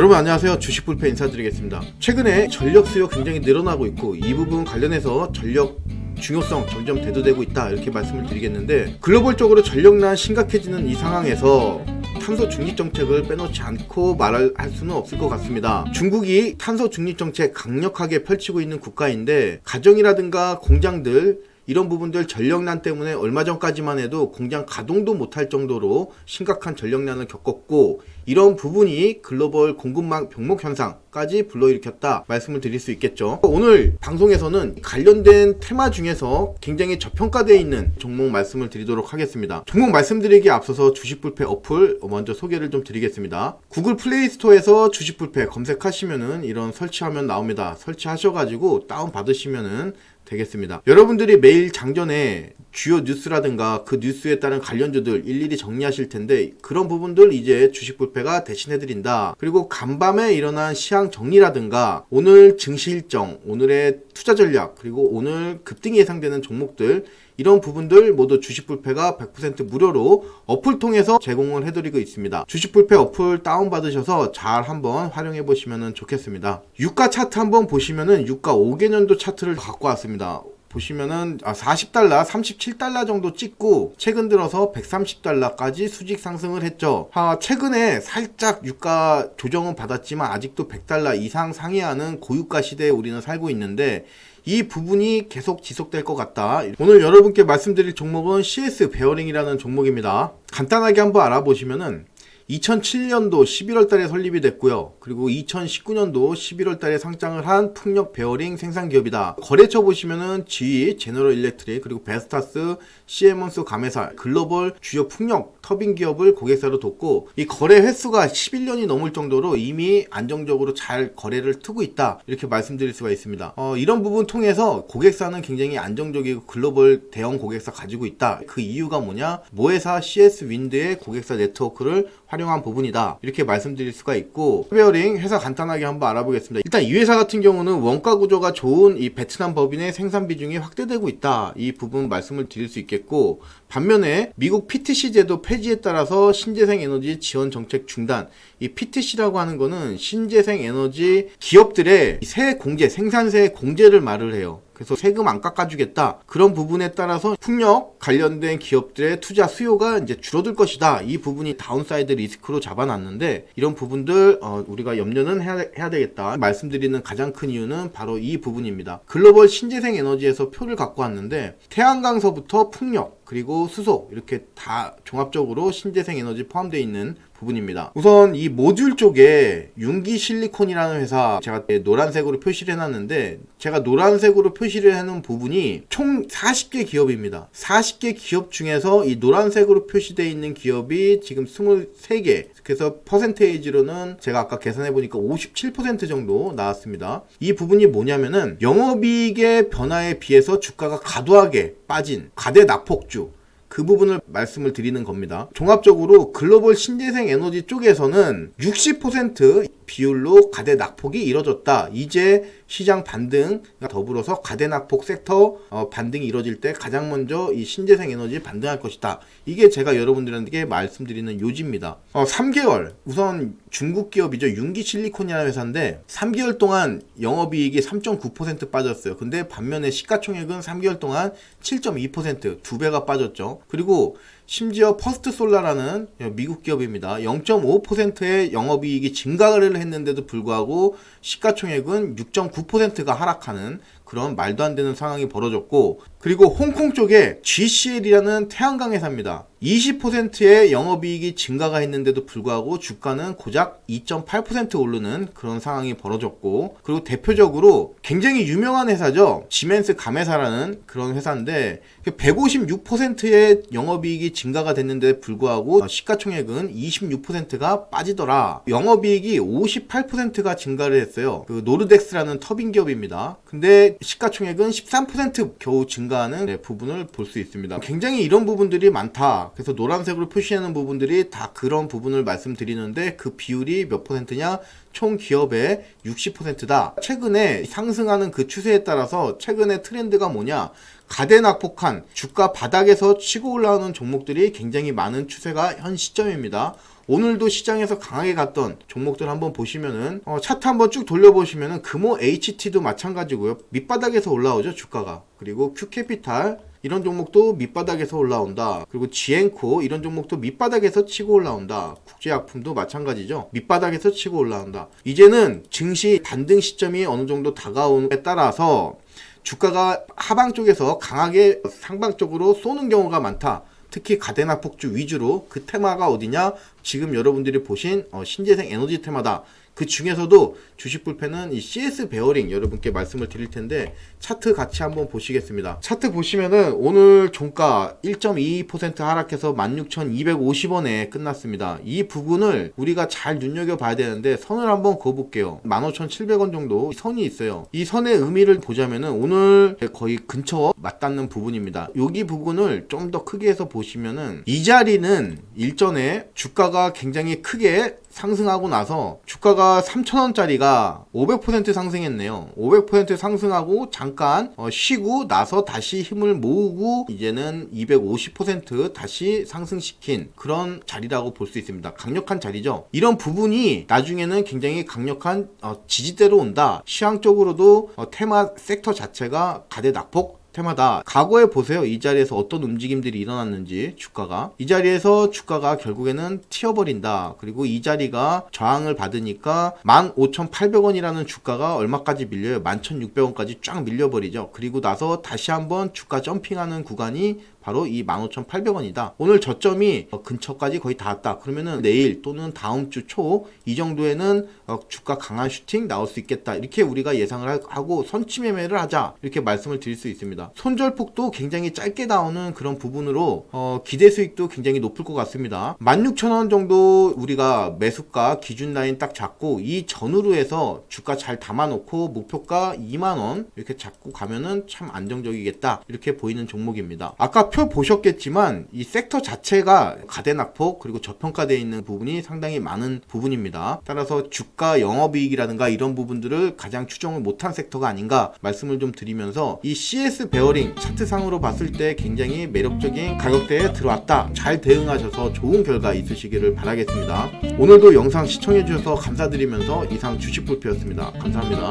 여러분 안녕하세요 주식불패 인사드리겠습니다 최근에 전력 수요 굉장히 늘어나고 있고 이 부분 관련해서 전력 중요성 점점 대두되고 있다 이렇게 말씀을 드리겠는데 글로벌적으로 전력난 심각해지는 이 상황에서 탄소 중립 정책을 빼놓지 않고 말할 할 수는 없을 것 같습니다. 중국이 탄소 중립 정책 강력하게 펼치고 있는 국가인데 가정이라든가 공장들 이런 부분들 전력난 때문에 얼마 전까지만 해도 공장 가동도 못할 정도로 심각한 전력난을 겪었고 이런 부분이 글로벌 공급망 병목 현상까지 불러일으켰다 말씀을 드릴 수 있겠죠. 오늘 방송에서는 관련된 테마 중에서 굉장히 저평가되어 있는 종목 말씀을 드리도록 하겠습니다. 종목 말씀드리기에 앞서서 주식불패 어플 먼저 소개를 좀 드리겠습니다. 구글 플레이 스토어에서 주식불패 검색하시면은 이런 설치하면 나옵니다. 설치하셔가지고 다운 받으시면은 되겠습니다. 여러분들이 매일 장전에 주요 뉴스라든가 그 뉴스에 따른 관련주들 일일이 정리하실 텐데 그런 부분들 이제 주식 불패가 대신해드린다. 그리고 간밤에 일어난 시황 정리라든가 오늘 증시 일정, 오늘의 투자 전략, 그리고 오늘 급등이 예상되는 종목들 이런 부분들 모두 주식불패가 100% 무료로 어플 통해서 제공을 해드리고 있습니다. 주식불패 어플 다운받으셔서 잘 한번 활용해 보시면 좋겠습니다. 유가 차트 한번 보시면은 유가 5개년도 차트를 갖고 왔습니다. 보시면은 아 40달러, 37달러 정도 찍고 최근 들어서 130달러까지 수직 상승을 했죠. 아 최근에 살짝 유가 조정은 받았지만 아직도 100달러 이상 상회하는 고유가 시대에 우리는 살고 있는데 이 부분이 계속 지속될 것 같다. 오늘 여러분께 말씀드릴 종목은 CS 베어링이라는 종목입니다. 간단하게 한번 알아보시면은 2007년도 11월 달에 설립이 됐고요. 그리고 2019년도 11월 달에 상장을 한 풍력 베어링 생산 기업이다. 거래처 보시면은 GE, 제너럴 일렉트릭, 그리고 베스타스, 시에먼스 가메사, 글로벌 주요 풍력 터빈 기업을 고객사로 뒀고 이 거래 횟수가 11년이 넘을 정도로 이미 안정적으로 잘 거래를 트고 있다. 이렇게 말씀드릴 수가 있습니다. 어, 이런 부분 통해서 고객사는 굉장히 안정적이고 글로벌 대형 고객사 가지고 있다. 그 이유가 뭐냐? 모회사 CS 윈드의 고객사 네트워크를 활용한 부분이다. 이렇게 말씀드릴 수가 있고 베어링 회사 간단하게 한번 알아보겠습니다. 일단 이 회사 같은 경우는 원가 구조가 좋은 이 베트남 법인의 생산 비중이 확대되고 있다. 이 부분 말씀을 드릴 수 있겠고 반면에 미국 PTC 제도 폐지에 따라서 신재생 에너지 지원 정책 중단. 이 PTC라고 하는 거는 신재생 에너지 기업들의 세 공제, 생산세 공제를 말을 해요. 그래서 세금 안 깎아주겠다. 그런 부분에 따라서 풍력 관련된 기업들의 투자 수요가 이제 줄어들 것이다. 이 부분이 다운사이드 리스크로 잡아놨는데 이런 부분들 어, 우리가 염려는 해야, 해야 되겠다. 말씀드리는 가장 큰 이유는 바로 이 부분입니다. 글로벌 신재생 에너지에서 표를 갖고 왔는데 태양광서부터 풍력 그리고 수소 이렇게 다 종합적으로 신재생 에너지 포함되어 있는 부분입니다. 우선 이 모듈 쪽에 윤기 실리콘이라는 회사 제가 노란색으로 표시를 해놨는데 제가 노란색으로 표시를 해놓은 부분이 총 40개 기업입니다. 40개 기업 중에서 이 노란색으로 표시되어 있는 기업이 지금 23개 그래서 퍼센테이지로는 제가 아까 계산해 보니까 57% 정도 나왔습니다. 이 부분이 뭐냐면은 영업이익의 변화에 비해서 주가가 과도하게 빠진 과대 낙폭주 그 부분을 말씀을 드리는 겁니다. 종합적으로 글로벌 신재생 에너지 쪽에서는 60% 비율로 가대 낙폭이 이뤄졌다. 이제 시장 반등과 더불어서 가대 낙폭 섹터 어, 반등이 이뤄질 때 가장 먼저 이 신재생 에너지 반등할 것이다. 이게 제가 여러분들에게 말씀드리는 요지입니다. 어, 3개월 우선 중국 기업이죠. 윤기 실리콘이라는 회사인데 3개월 동안 영업이익이 3.9% 빠졌어요. 근데 반면에 시가총액은 3개월 동안 7.2%두 배가 빠졌죠. 그리고 심지어 퍼스트 솔라라는 미국 기업입니다. 0.5%의 영업이익이 증가를 했는데도 불구하고 시가총액은 6.9%가 하락하는 그런 말도 안 되는 상황이 벌어졌고 그리고 홍콩 쪽에 GCL이라는 태양광 회사입니다. 20%의 영업이익이 증가가 했는데도 불구하고 주가는 고작 2.8% 오르는 그런 상황이 벌어졌고 그리고 대표적으로 굉장히 유명한 회사죠. 지멘스 가메사라는 그런 회사인데 156%의 영업이익이 증가가 됐는데 불구하고 시가총액은 26%가 빠지더라. 영업이익이 58%가 증가를 했어요. 그 노르덱스라는 터빈 기업입니다. 근데 시가총액은 13% 겨우 증가하는 네, 부분을 볼 수 있습니다. 굉장히 이런 부분들이 많다. 그래서 노란색으로 표시하는 부분들이 다 그런 부분을 말씀드리는데 그 비율이 몇 퍼센트냐? 총 기업의 60%다. 최근에 상승하는 그 추세에 따라서 최근의 트렌드가 뭐냐? 가대낙폭한 주가 바닥에서 치고 올라오는 종목들이 굉장히 많은 추세가 현 시점입니다. 오늘도 시장에서 강하게 갔던 종목들 한번 보시면은 어, 차트 한번 쭉 돌려보시면은 금호 HT도 마찬가지고요. 밑바닥에서 올라오죠 주가가. 그리고 Q캐피탈 이런 종목도 밑바닥에서 올라온다. 그리고 지엔코 이런 종목도 밑바닥에서 치고 올라온다. 국제약품도 마찬가지죠. 밑바닥에서 치고 올라온다. 이제는 증시 반등 시점이 어느 정도 다가옴에 따라서 주가가 하방 쪽에서 강하게 상방 쪽으로 쏘는 경우가 많다. 특히 가데나 폭주 위주로 그 테마가 어디냐? 지금 여러분들이 보신 어, 신재생 에너지 테마다. 그 중에서도 주식 불패는 이 CS 베어링 여러분께 말씀을 드릴 텐데 차트 같이 한번 보시겠습니다. 차트 보시면은 오늘 종가 1.22% 하락해서 16,250원에 끝났습니다. 이 부분을 우리가 잘 눈여겨 봐야 되는데 선을 한번 그어 볼게요. 15,700원 정도 선이 있어요. 이 선의 의미를 보자면은 오늘 거의 근처 맞닿는 부분입니다. 여기 부분을 좀 더 크게 해서 보시면은 이 자리는 일전에 주가가 굉장히 크게 상승하고 나서 주가가 3,000원짜리가 500% 상승했네요. 500% 상승하고 잠깐 어, 쉬고 나서 다시 힘을 모으고 이제는 250% 다시 상승시킨 그런 자리라고 볼 수 있습니다. 강력한 자리죠. 이런 부분이 나중에는 굉장히 강력한 어, 지지대로 온다. 시황적으로도 어, 테마 섹터 자체가 가대 낙폭 테마다 과거에 보세요. 이 자리에서 어떤 움직임들이 일어났는지 주가가. 이 자리에서 주가가 결국에는 튀어버린다. 그리고 이 자리가 저항을 받으니까 15,800원이라는 주가가 얼마까지 밀려요? 11,600원까지 쫙 밀려버리죠. 그리고 나서 다시 한번 주가 점핑하는 구간이 바로 이 15,800원이다. 오늘 저점이 어, 근처까지 거의 닿았다. 그러면은 내일 또는 다음 주 초 이 정도에는 어, 주가 강한 슈팅 나올 수 있겠다. 이렇게 우리가 예상을 하- 하고 선취 매매를 하자. 이렇게 말씀을 드릴 수 있습니다. 손절폭도 굉장히 짧게 나오는 그런 부분으로 어, 기대 수익도 굉장히 높을 것 같습니다. 16,000원 정도 우리가 매수가 기준 라인 딱 잡고 이 전후로 해서 주가 잘 담아놓고 목표가 2만원 이렇게 잡고 가면은 참 안정적이겠다. 이렇게 보이는 종목입니다. 아까 표 보셨겠지만 이 섹터 자체가 가대낙폭 그리고 저평가되어 있는 부분이 상당히 많은 부분입니다. 따라서 주가 영업이익이라든가 이런 부분들을 가장 추정을 못한 섹터가 아닌가 말씀을 좀 드리면서 이 CS 베어링 차트상으로 봤을 때 굉장히 매력적인 가격대에 들어왔다. 잘 대응하셔서 좋은 결과 있으시기를 바라겠습니다. 오늘도 영상 시청해주셔서 감사드리면서 이상 주식불표였습니다. 감사합니다.